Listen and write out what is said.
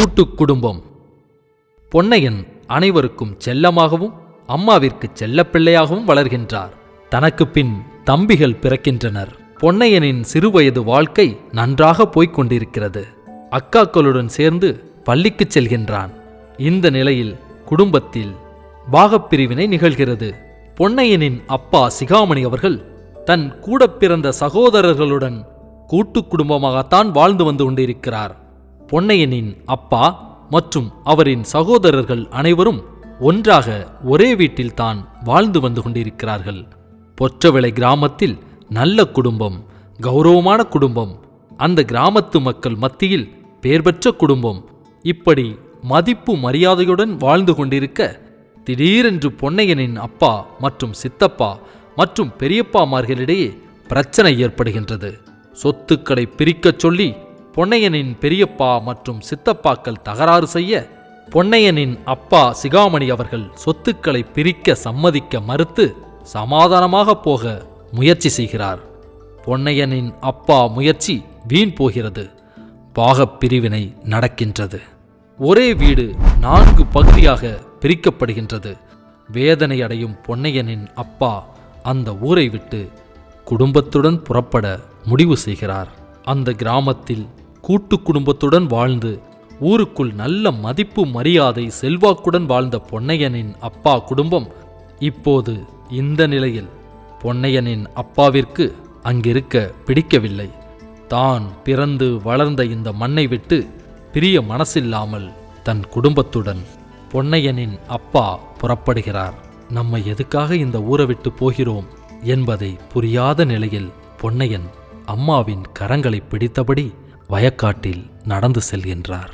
கூட்டு குடும்பம். பொன்னையன் அனைவருக்கும் செல்லமாகவும் அம்மாவிற்கு செல்லப்பிள்ளையாகவும் வளர்கின்றார். தனக்கு பின் தம்பிகள் பிறக்கின்றனர். பொன்னையனின் சிறுவயது வாழ்க்கை நன்றாக போய்க் கொண்டிருக்கிறது அக்காக்களுடன் சேர்ந்து பள்ளிக்குச் செல்கின்றான். இந்த நிலையில் குடும்பத்தில் பாகப்பிரிவினை நிகழ்கிறது. பொன்னையனின் அப்பா சிகாமணி அவர்கள் தன் கூட பிறந்த சகோதரர்களுடன் கூட்டு குடும்பமாகத்தான் வாழ்ந்து வந்து கொண்டிருக்கிறார். பொன்னையனின் அப்பா மற்றும் அவரின் சகோதரர்கள் அனைவரும் ஒன்றாக ஒரே வீட்டில் தான் வாழ்ந்து வந்து கொண்டிருக்கிறார்கள். பொற்றவிளை கிராமத்தில் நல்ல குடும்பம் கௌரவமான குடும்பம் அந்த கிராமத்து மக்கள் மத்தியில் பேர் பெற்ற குடும்பம். இப்படி மதிப்பு மரியாதையுடன் வாழ்ந்து கொண்டிருக்க திடீரென்று பொன்னையனின் அப்பா மற்றும் சித்தப்பா மற்றும் பெரியப்பாமார்களிடையே பிரச்சனை ஏற்படுகின்றது. சொத்துக்களை பிரிக்கச் சொல்லி பொன்னையனின் பெரியப்பா மற்றும் சித்தப்பாக்கள் தகராறு செய்ய பொன்னையனின் அப்பா சிகாமணி அவர்கள் சொத்துக்களை பிரிக்க சம்மதிக்க மறுத்து சமாதானமாக போக முயற்சி செய்கிறார். பொன்னையனின் அப்பா முயற்சி வீண் போகிறது. பாகப் பிரிவினை நடக்கின்றது. ஒரே வீடு நான்கு பகுதியாக பிரிக்கப்படுகின்றது. வேதனை அடையும் பொன்னையனின் அப்பா அந்த ஊரை விட்டு குடும்பத்துடன் புறப்பட முடிவு செய்கிறார். அந்த கிராமத்தில் கூட்டு குடும்பத்துடன் வாழ்ந்து ஊருக்குள் நல்ல மதிப்பு மரியாதை செல்வாக்குடன் வாழ்ந்த பொன்னையனின் அப்பா குடும்பம் இப்போது இந்த நிலையில். பொன்னையனின் அப்பாவிற்கு அங்கிருக்க பிடிக்கவில்லை. தான் பிறந்து வளர்ந்த இந்த மண்ணை விட்டு பிரிய மனசில்லாமல் தன் குடும்பத்துடன் பொன்னையனின் அப்பா புறப்படுகிறார். நம்ம எதுக்காக இந்த ஊரை விட்டு போகிறோம்? என்பதை புரியாத நிலையில் பொன்னையன் அம்மாவின் கரங்களை பிடித்தபடி வயக்காட்டில் நடந்து செல்கின்றார்.